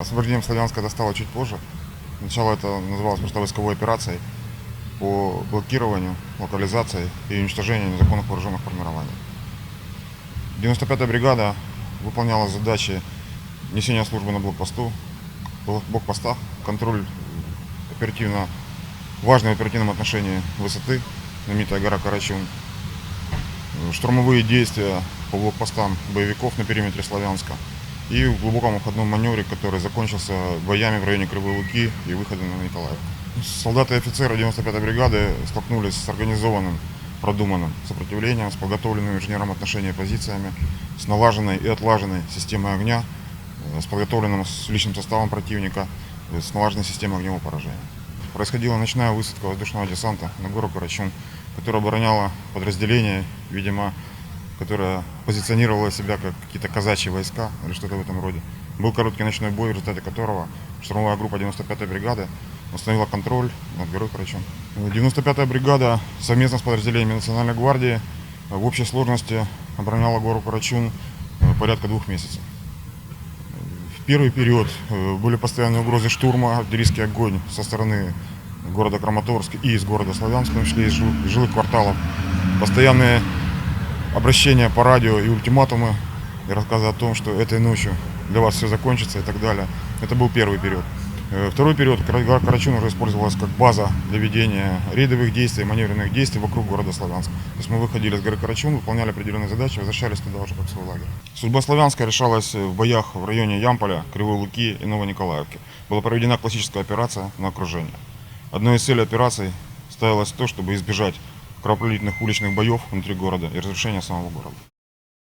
Освобождением Славянска это стало чуть позже. Сначала это называлось просто войсковой операцией по блокированию, локализации и уничтожению незаконных вооруженных формирований. 95-я бригада выполняла задачи несения службы на блокпосту, блок- блокпостах, контроль оперативно, важной в оперативном отношении высоты, знаменитая гора Карачун, штурмовые действия по блокпостам боевиков на периметре Славянска и в глубоком уходном маневре, который закончился боями в районе Кривой Луки и выходом на Николаев. Солдаты и офицеры 95-й бригады столкнулись с организованным, продуманным сопротивлением, с подготовленными инженером отношения позициями, с налаженной и отлаженной системой огня, э, с подготовленным с личным составом противника, э, с налаженной системой огневого поражения. Происходила ночная высадка воздушного десанта на гору Карачун, которая обороняла подразделение, видимо, которое позиционировало себя как какие-то казачьи войска или что-то в этом роде. Был короткий ночной бой, в результате которого штурмовая группа 95-й бригады установила контроль над горой Карачун. 95-я бригада совместно с подразделениями Национальной гвардии в общей сложности обороняла гору Карачун э, порядка двух месяцев. В первый период э, были постоянные угрозы штурма, артиллерийский огонь со стороны города Краматорск и из города Славянска, в том числе из жилых кварталов. Постоянные обращения по радио и ультиматумы, и рассказы о том, что этой ночью для вас все закончится и так далее. Это был первый период. Э, Второй период Карачун уже использовалась как база для ведения рейдовых действий, маневренных действий вокруг города Славянска. То есть мы выходили с горы Карачун, выполняли определенные задачи, возвращались туда уже как в свой лагерь. Судьба Славянска решалась в боях в районе Ямполя, Кривой Луки и Новониколаевки. Была проведена классическая операция на окружение. Одной из целей операции ставилось то, чтобы избежать кровопролитных уличных боев внутри города и разрушения самого города.